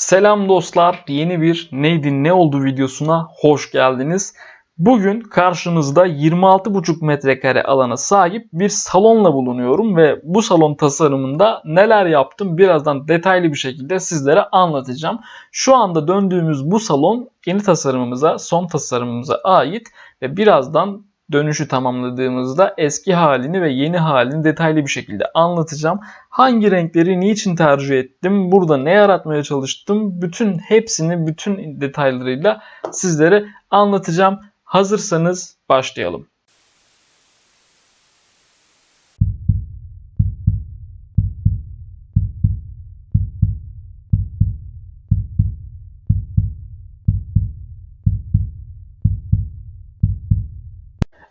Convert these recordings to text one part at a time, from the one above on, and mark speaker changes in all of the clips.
Speaker 1: Selam dostlar. Yeni bir neydi ne oldu videosuna hoş geldiniz. Bugün karşınızda 26,5 metrekare alana sahip bir salonla bulunuyorum ve bu salon tasarımında neler yaptım birazdan detaylı bir şekilde sizlere anlatacağım. Şu anda döndüğümüz bu salon yeni tasarımımıza, son tasarımımıza ait ve birazdan dönüşü tamamladığımızda eski halini ve yeni halini detaylı bir şekilde anlatacağım. Hangi renkleri niçin tercih ettim, burada ne yaratmaya çalıştım, bütün hepsini bütün detaylarıyla sizlere anlatacağım. Hazırsanız başlayalım.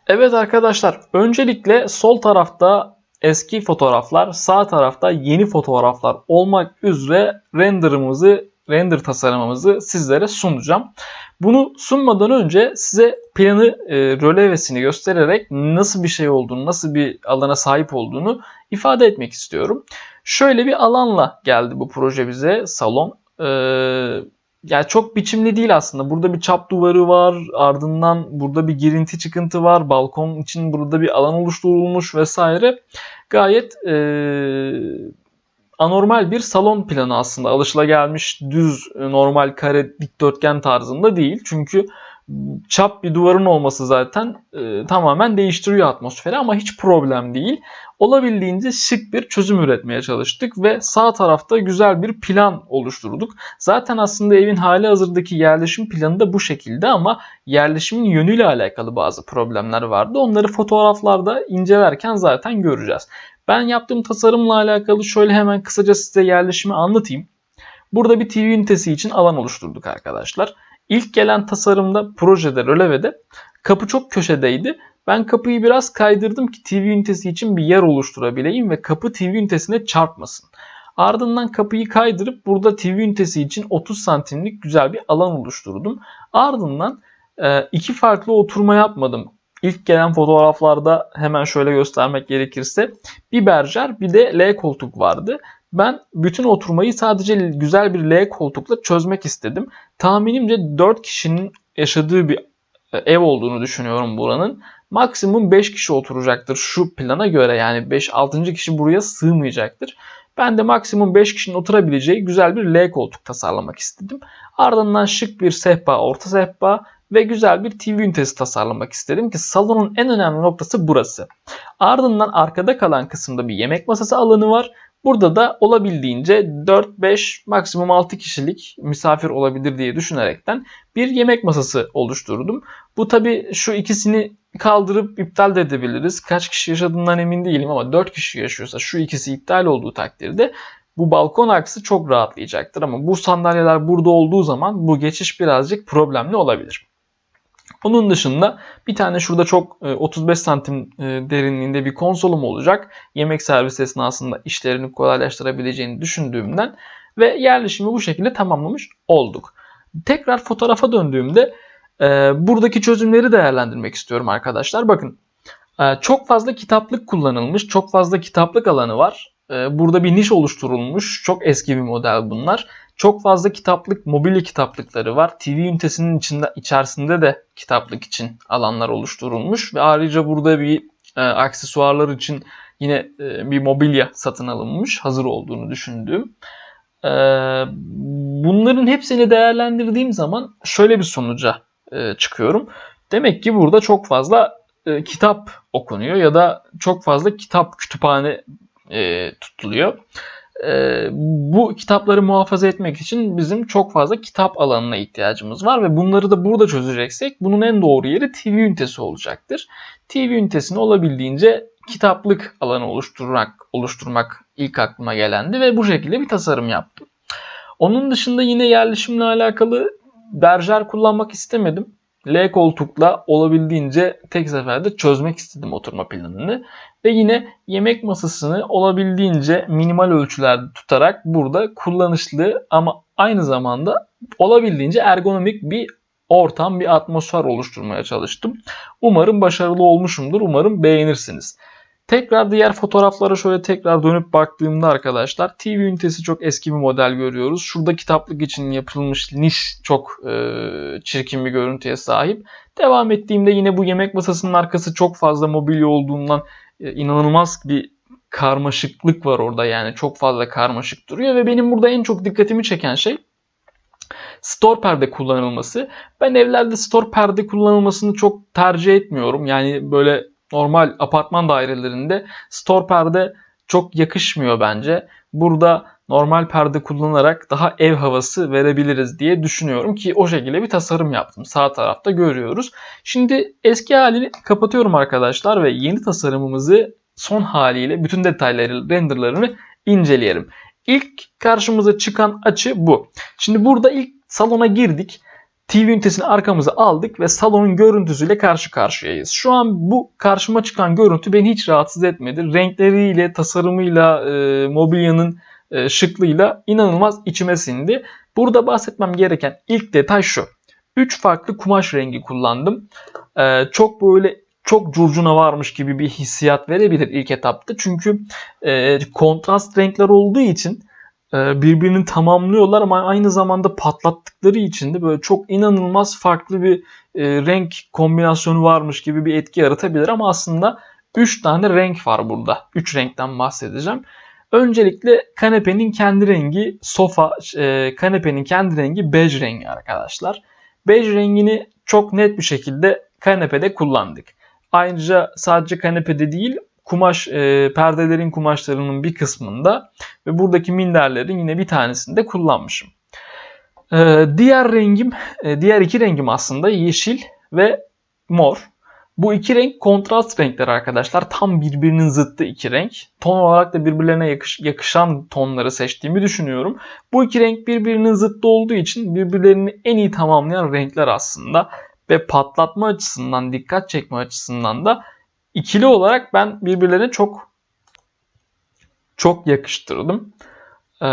Speaker 1: Evet arkadaşlar, öncelikle sol tarafta eski fotoğraflar, sağ tarafta yeni fotoğraflar olmak üzere renderımızı, render tasarımımızı sizlere sunacağım. Bunu sunmadan önce size planı e, rölevesini göstererek nasıl bir şey olduğunu, nasıl bir alana sahip olduğunu ifade etmek istiyorum. Şöyle bir alanla geldi bu proje bize salon. Ee, yani çok biçimli değil aslında. Burada bir çap duvarı var. Ardından burada bir girinti çıkıntı var. Balkon için burada bir alan oluşturulmuş vesaire. Gayet e, anormal bir salon planı aslında. Alışılagelmiş düz normal kare dikdörtgen tarzında değil. Çünkü çap bir duvarın olması zaten e, tamamen değiştiriyor atmosferi ama hiç problem değil. Olabildiğince şık bir çözüm üretmeye çalıştık ve sağ tarafta güzel bir plan oluşturduk. Zaten aslında evin hali hazırdaki yerleşim planı da bu şekilde ama yerleşimin yönüyle alakalı bazı problemler vardı. Onları fotoğraflarda incelerken zaten göreceğiz. Ben yaptığım tasarımla alakalı şöyle hemen kısaca size yerleşimi anlatayım. Burada bir TV ünitesi için alan oluşturduk arkadaşlar. İlk gelen tasarımda projede rölevede kapı çok köşedeydi. Ben kapıyı biraz kaydırdım ki TV ünitesi için bir yer oluşturabileyim ve kapı TV ünitesine çarpmasın. Ardından kapıyı kaydırıp burada TV ünitesi için 30 santimlik güzel bir alan oluşturdum. Ardından e, iki farklı oturma yapmadım. İlk gelen fotoğraflarda hemen şöyle göstermek gerekirse bir berjer bir de L koltuk vardı. Ben bütün oturmayı sadece güzel bir L koltukla çözmek istedim. Tahminimce 4 kişinin yaşadığı bir e, ev olduğunu düşünüyorum buranın. Maksimum 5 kişi oturacaktır şu plana göre yani 5-6. kişi buraya sığmayacaktır. Ben de maksimum 5 kişinin oturabileceği güzel bir L koltuk tasarlamak istedim. Ardından şık bir sehpa, orta sehpa ve güzel bir TV ünitesi tasarlamak istedim ki salonun en önemli noktası burası. Ardından arkada kalan kısımda bir yemek masası alanı var. Burada da olabildiğince 4-5 maksimum 6 kişilik misafir olabilir diye düşünerekten bir yemek masası oluşturdum. Bu tabi şu ikisini kaldırıp iptal de edebiliriz. Kaç kişi yaşadığından emin değilim ama 4 kişi yaşıyorsa şu ikisi iptal olduğu takdirde bu balkon aksı çok rahatlayacaktır ama bu sandalyeler burada olduğu zaman bu geçiş birazcık problemli olabilir. Onun dışında bir tane şurada çok 35 e, santim e, derinliğinde bir konsolum olacak. Yemek servis esnasında işlerini kolaylaştırabileceğini düşündüğümden ve yerleşimi bu şekilde tamamlamış olduk. Tekrar fotoğrafa döndüğümde e, buradaki çözümleri değerlendirmek istiyorum arkadaşlar. Bakın çok fazla kitaplık kullanılmış, çok fazla kitaplık alanı var. Burada bir niş oluşturulmuş, çok eski bir model bunlar. Çok fazla kitaplık, mobilya kitaplıkları var. TV ünitesinin içinde, içerisinde de kitaplık için alanlar oluşturulmuş. Ve ayrıca burada bir e, aksesuarlar için yine e, bir mobilya satın alınmış. Hazır olduğunu düşündüğüm. E, bunların hepsini değerlendirdiğim zaman şöyle bir sonuca e, çıkıyorum. Demek ki burada çok fazla e, kitap okunuyor ya da çok fazla kitap kütüphane e, tutuluyor e, bu kitapları muhafaza etmek için bizim çok fazla kitap alanına ihtiyacımız var ve bunları da burada çözeceksek bunun en doğru yeri TV ünitesi olacaktır. TV ünitesini olabildiğince kitaplık alanı oluşturmak, oluşturmak ilk aklıma gelendi ve bu şekilde bir tasarım yaptım. Onun dışında yine yerleşimle alakalı berjer kullanmak istemedim. L koltukla olabildiğince tek seferde çözmek istedim oturma planını. Ve yine yemek masasını olabildiğince minimal ölçülerde tutarak burada kullanışlı ama aynı zamanda olabildiğince ergonomik bir ortam, bir atmosfer oluşturmaya çalıştım. Umarım başarılı olmuşumdur. Umarım beğenirsiniz. Tekrar diğer fotoğraflara şöyle tekrar dönüp baktığımda arkadaşlar TV ünitesi çok eski bir model görüyoruz. Şurada kitaplık için yapılmış niş çok e, çirkin bir görüntüye sahip. Devam ettiğimde yine bu yemek masasının arkası çok fazla mobilya olduğundan e, inanılmaz bir karmaşıklık var orada yani çok fazla karmaşık duruyor ve benim burada en çok dikkatimi çeken şey store perde kullanılması. Ben evlerde store perde kullanılmasını çok tercih etmiyorum. Yani böyle normal apartman dairelerinde store perde çok yakışmıyor bence. Burada normal perde kullanarak daha ev havası verebiliriz diye düşünüyorum ki o şekilde bir tasarım yaptım. Sağ tarafta görüyoruz. Şimdi eski halini kapatıyorum arkadaşlar ve yeni tasarımımızı son haliyle bütün detayları, renderlarını inceleyelim. İlk karşımıza çıkan açı bu. Şimdi burada ilk salona girdik. TV ünitesini arkamıza aldık ve salonun görüntüsüyle karşı karşıyayız. Şu an bu karşıma çıkan görüntü beni hiç rahatsız etmedi. Renkleriyle, tasarımıyla, e, mobilyanın e, şıklığıyla inanılmaz içime sindi. Burada bahsetmem gereken ilk detay şu. 3 farklı kumaş rengi kullandım. E, çok böyle çok curcuna varmış gibi bir hissiyat verebilir ilk etapta. Çünkü e, kontrast renkler olduğu için birbirini tamamlıyorlar ama aynı zamanda patlattıkları için de böyle çok inanılmaz farklı bir e, renk kombinasyonu varmış gibi bir etki yaratabilir ama aslında 3 tane renk var burada. 3 renkten bahsedeceğim. Öncelikle kanepenin kendi rengi sofa, e, kanepenin kendi rengi bej rengi arkadaşlar. Bej rengini çok net bir şekilde kanepede kullandık. Ayrıca sadece kanepede değil kumaş e, perdelerin kumaşlarının bir kısmında ve buradaki minderlerin yine bir tanesinde kullanmışım. E, diğer rengim, e, diğer iki rengim aslında yeşil ve mor. Bu iki renk kontrast renkler arkadaşlar. Tam birbirinin zıttı iki renk. Ton olarak da birbirlerine yakış, yakışan tonları seçtiğimi düşünüyorum. Bu iki renk birbirinin zıttı olduğu için birbirlerini en iyi tamamlayan renkler aslında. Ve patlatma açısından, dikkat çekme açısından da ikili olarak ben birbirlerine çok çok yakıştırdım. Ee,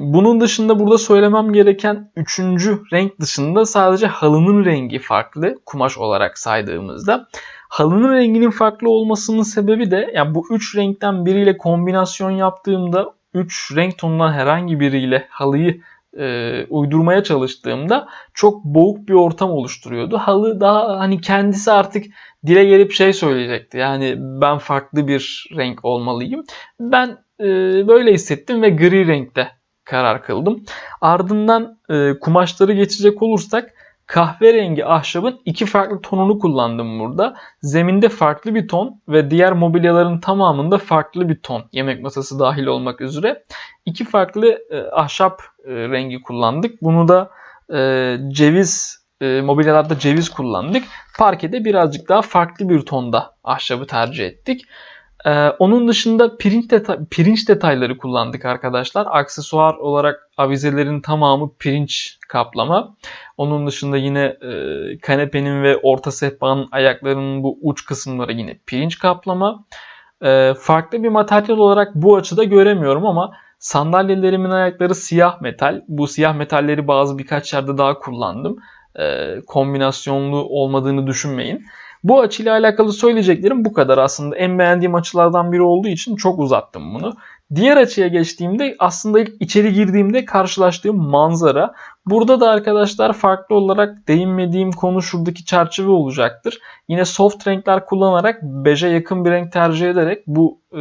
Speaker 1: bunun dışında burada söylemem gereken üçüncü renk dışında sadece halının rengi farklı kumaş olarak saydığımızda. Halının renginin farklı olmasının sebebi de yani bu üç renkten biriyle kombinasyon yaptığımda üç renk tonundan herhangi biriyle halıyı e, uydurmaya çalıştığımda çok boğuk bir ortam oluşturuyordu. Halı daha hani kendisi artık dile gelip şey söyleyecekti. Yani ben farklı bir renk olmalıyım. Ben e, böyle hissettim ve gri renkte karar kıldım. Ardından e, kumaşları geçecek olursak kahverengi ahşabın iki farklı tonunu kullandım burada. Zeminde farklı bir ton ve diğer mobilyaların tamamında farklı bir ton. Yemek masası dahil olmak üzere. iki farklı e, ahşap e, rengi kullandık. Bunu da e, ceviz e, mobilyalarda ceviz kullandık. Parkede birazcık daha farklı bir tonda ahşabı tercih ettik. Ee, onun dışında pirinç, deta- pirinç detayları kullandık arkadaşlar. Aksesuar olarak avizelerin tamamı pirinç kaplama. Onun dışında yine e, kanepenin ve orta sehpanın ayaklarının bu uç kısımları yine pirinç kaplama. E, farklı bir materyal olarak bu açıda göremiyorum ama sandalyelerimin ayakları siyah metal. Bu siyah metalleri bazı birkaç yerde daha kullandım. E, kombinasyonlu olmadığını düşünmeyin. Bu açıyla alakalı söyleyeceklerim bu kadar aslında. En beğendiğim açılardan biri olduğu için çok uzattım bunu. Diğer açıya geçtiğimde aslında ilk içeri girdiğimde karşılaştığım manzara. Burada da arkadaşlar farklı olarak değinmediğim konu şuradaki çerçeve olacaktır. Yine soft renkler kullanarak beje yakın bir renk tercih ederek bu e,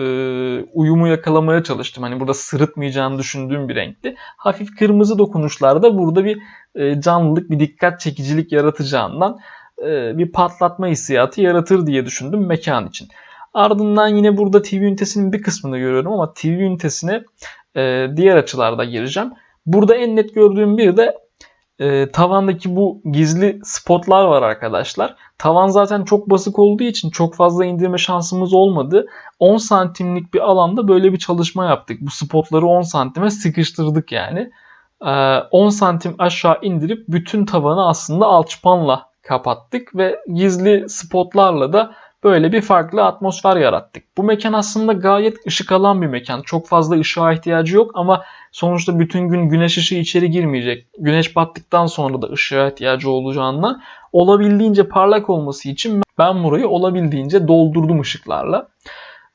Speaker 1: uyumu yakalamaya çalıştım. Hani burada sırıtmayacağını düşündüğüm bir renkti. Hafif kırmızı dokunuşlarda burada bir e, canlılık, bir dikkat çekicilik yaratacağından e, bir patlatma hissiyatı yaratır diye düşündüm mekan için. Ardından yine burada TV ünitesinin bir kısmını görüyorum ama TV ünitesine e, diğer açılarda gireceğim. Burada en net gördüğüm bir de e, tavandaki bu gizli spotlar var arkadaşlar. Tavan zaten çok basık olduğu için çok fazla indirme şansımız olmadı. 10 santimlik bir alanda böyle bir çalışma yaptık. Bu spotları 10 santime sıkıştırdık yani. 10 santim aşağı indirip bütün tavanı aslında alçıpanla kapattık ve gizli spotlarla da böyle bir farklı atmosfer yarattık. Bu mekan aslında gayet ışık alan bir mekan. Çok fazla ışığa ihtiyacı yok ama sonuçta bütün gün güneş ışığı içeri girmeyecek. Güneş battıktan sonra da ışığa ihtiyacı olacağından olabildiğince parlak olması için ben burayı olabildiğince doldurdum ışıklarla.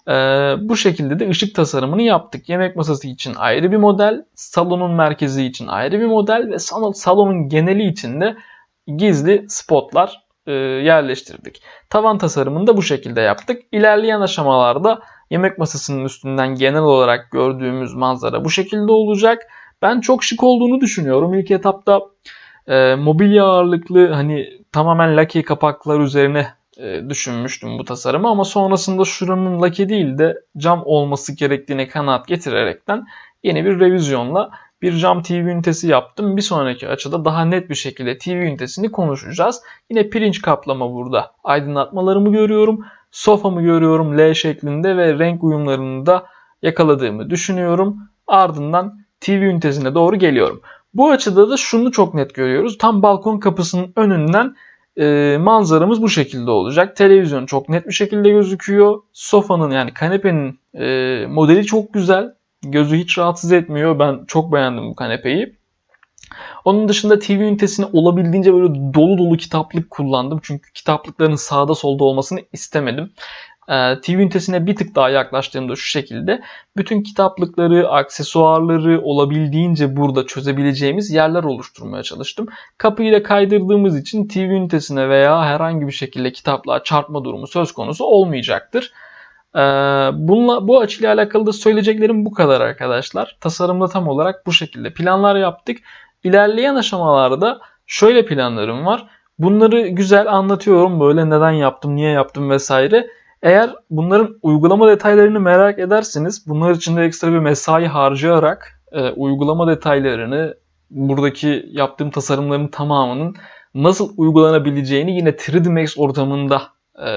Speaker 1: Ee, bu şekilde de ışık tasarımını yaptık. Yemek masası için ayrı bir model, salonun merkezi için ayrı bir model ve salonun geneli için de gizli spotlar e, yerleştirdik. Tavan tasarımını da bu şekilde yaptık. İlerleyen aşamalarda yemek masasının üstünden genel olarak gördüğümüz manzara bu şekilde olacak. Ben çok şık olduğunu düşünüyorum. İlk etapta e, mobilya ağırlıklı hani tamamen laki kapaklar üzerine e, düşünmüştüm bu tasarımı ama sonrasında şuranın laki değil de cam olması gerektiğine kanaat getirerekten yeni bir revizyonla bir cam TV ünitesi yaptım. Bir sonraki açıda daha net bir şekilde TV ünitesini konuşacağız. Yine pirinç kaplama burada. Aydınlatmalarımı görüyorum. Sofamı görüyorum L şeklinde ve renk uyumlarını da yakaladığımı düşünüyorum. Ardından TV ünitesine doğru geliyorum. Bu açıda da şunu çok net görüyoruz. Tam balkon kapısının önünden e, manzaramız bu şekilde olacak. Televizyon çok net bir şekilde gözüküyor. Sofanın yani kanepenin e, modeli çok güzel. Gözü hiç rahatsız etmiyor. Ben çok beğendim bu kanepeyi. Onun dışında TV ünitesini olabildiğince böyle dolu dolu kitaplık kullandım. Çünkü kitaplıkların sağda solda olmasını istemedim. Ee, TV ünitesine bir tık daha yaklaştığımda şu şekilde bütün kitaplıkları, aksesuarları olabildiğince burada çözebileceğimiz yerler oluşturmaya çalıştım. Kapıyı da kaydırdığımız için TV ünitesine veya herhangi bir şekilde kitaplığa çarpma durumu söz konusu olmayacaktır. Ee, bununla, bu açıyla alakalı da söyleyeceklerim bu kadar arkadaşlar. Tasarımda tam olarak bu şekilde planlar yaptık. İlerleyen aşamalarda şöyle planlarım var. Bunları güzel anlatıyorum böyle neden yaptım, niye yaptım vesaire. Eğer bunların uygulama detaylarını merak ederseniz bunlar için de ekstra bir mesai harcayarak e, uygulama detaylarını buradaki yaptığım tasarımların tamamının nasıl uygulanabileceğini yine 3D Max ortamında e,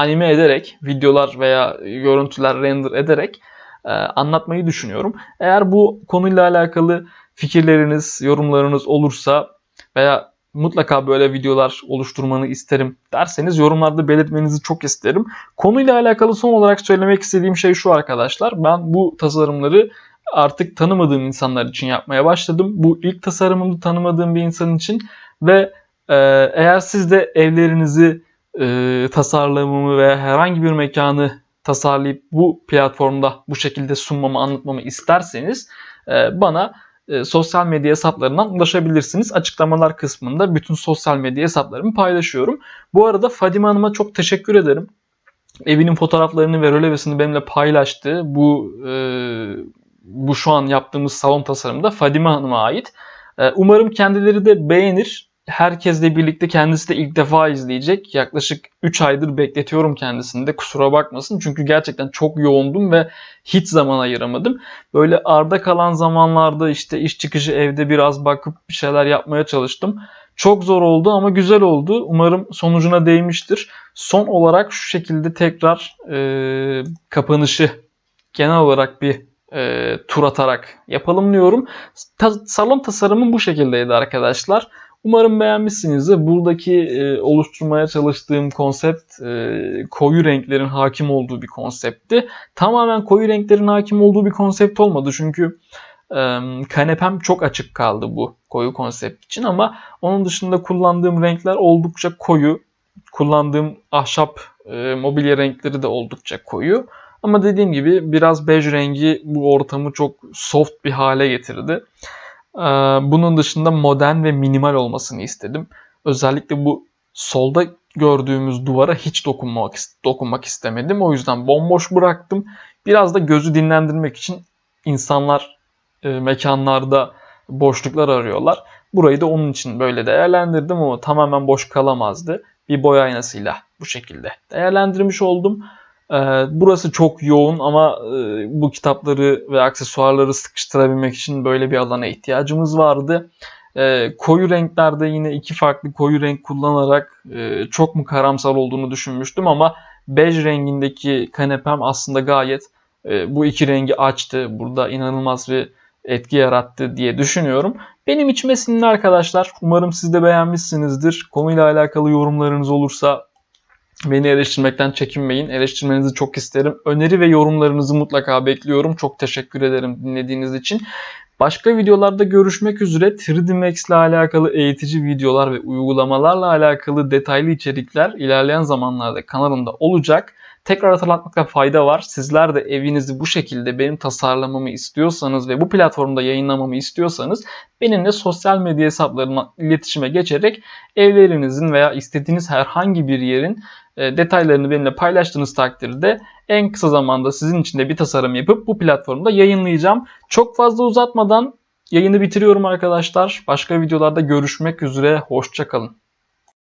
Speaker 1: anime ederek, videolar veya görüntüler render ederek e, anlatmayı düşünüyorum. Eğer bu konuyla alakalı fikirleriniz, yorumlarınız olursa veya mutlaka böyle videolar oluşturmanı isterim derseniz yorumlarda belirtmenizi çok isterim. Konuyla alakalı son olarak söylemek istediğim şey şu arkadaşlar. Ben bu tasarımları artık tanımadığım insanlar için yapmaya başladım. Bu ilk tasarımımı tanımadığım bir insan için ve e, eğer siz de evlerinizi e, tasarlamamı veya herhangi bir mekanı tasarlayıp bu platformda bu şekilde sunmamı anlatmamı isterseniz e, bana e, sosyal medya hesaplarından ulaşabilirsiniz. Açıklamalar kısmında bütün sosyal medya hesaplarımı paylaşıyorum. Bu arada Fadime Hanım'a çok teşekkür ederim. Evinin fotoğraflarını ve rölevesini benimle paylaştı. Bu e, bu şu an yaptığımız salon tasarımı da Fadime Hanım'a ait. E, umarım kendileri de beğenir herkesle birlikte kendisi de ilk defa izleyecek. Yaklaşık 3 aydır bekletiyorum kendisini de kusura bakmasın. Çünkü gerçekten çok yoğundum ve hiç zaman ayıramadım. Böyle arda kalan zamanlarda işte iş çıkışı evde biraz bakıp bir şeyler yapmaya çalıştım. Çok zor oldu ama güzel oldu. Umarım sonucuna değmiştir. Son olarak şu şekilde tekrar e, kapanışı genel olarak bir e, tur atarak yapalım diyorum. Ta- salon tasarımı bu şekildeydi arkadaşlar. Umarım beğenmişsinizdir. Buradaki e, oluşturmaya çalıştığım konsept e, koyu renklerin hakim olduğu bir konseptti. Tamamen koyu renklerin hakim olduğu bir konsept olmadı. Çünkü e, kanepem çok açık kaldı bu koyu konsept için ama onun dışında kullandığım renkler oldukça koyu. Kullandığım ahşap e, mobilya renkleri de oldukça koyu. Ama dediğim gibi biraz bej rengi bu ortamı çok soft bir hale getirdi. Ee, bunun dışında modern ve minimal olmasını istedim. Özellikle bu solda gördüğümüz duvara hiç dokunmak, dokunmak istemedim. O yüzden bomboş bıraktım. Biraz da gözü dinlendirmek için insanlar e, mekanlarda boşluklar arıyorlar. Burayı da onun için böyle değerlendirdim ama tamamen boş kalamazdı. Bir boy aynasıyla bu şekilde değerlendirmiş oldum. Ee, burası çok yoğun ama e, bu kitapları ve aksesuarları sıkıştırabilmek için böyle bir alana ihtiyacımız vardı. Ee, koyu renklerde yine iki farklı koyu renk kullanarak e, çok mu karamsar olduğunu düşünmüştüm ama bej rengindeki kanepem aslında gayet e, bu iki rengi açtı. Burada inanılmaz bir etki yarattı diye düşünüyorum. Benim içime sindi arkadaşlar. Umarım siz de beğenmişsinizdir. Konuyla alakalı yorumlarınız olursa Beni eleştirmekten çekinmeyin. Eleştirmenizi çok isterim. Öneri ve yorumlarınızı mutlaka bekliyorum. Çok teşekkür ederim dinlediğiniz için. Başka videolarda görüşmek üzere 3D Max ile alakalı eğitici videolar ve uygulamalarla alakalı detaylı içerikler ilerleyen zamanlarda kanalımda olacak. Tekrar hatırlatmakta fayda var. Sizler de evinizi bu şekilde benim tasarlamamı istiyorsanız ve bu platformda yayınlamamı istiyorsanız benimle sosyal medya hesaplarıma iletişime geçerek evlerinizin veya istediğiniz herhangi bir yerin e, detaylarını benimle paylaştığınız takdirde en kısa zamanda sizin için de bir tasarım yapıp bu platformda yayınlayacağım. Çok fazla uzatmadan yayını bitiriyorum arkadaşlar. Başka videolarda görüşmek üzere. Hoşçakalın.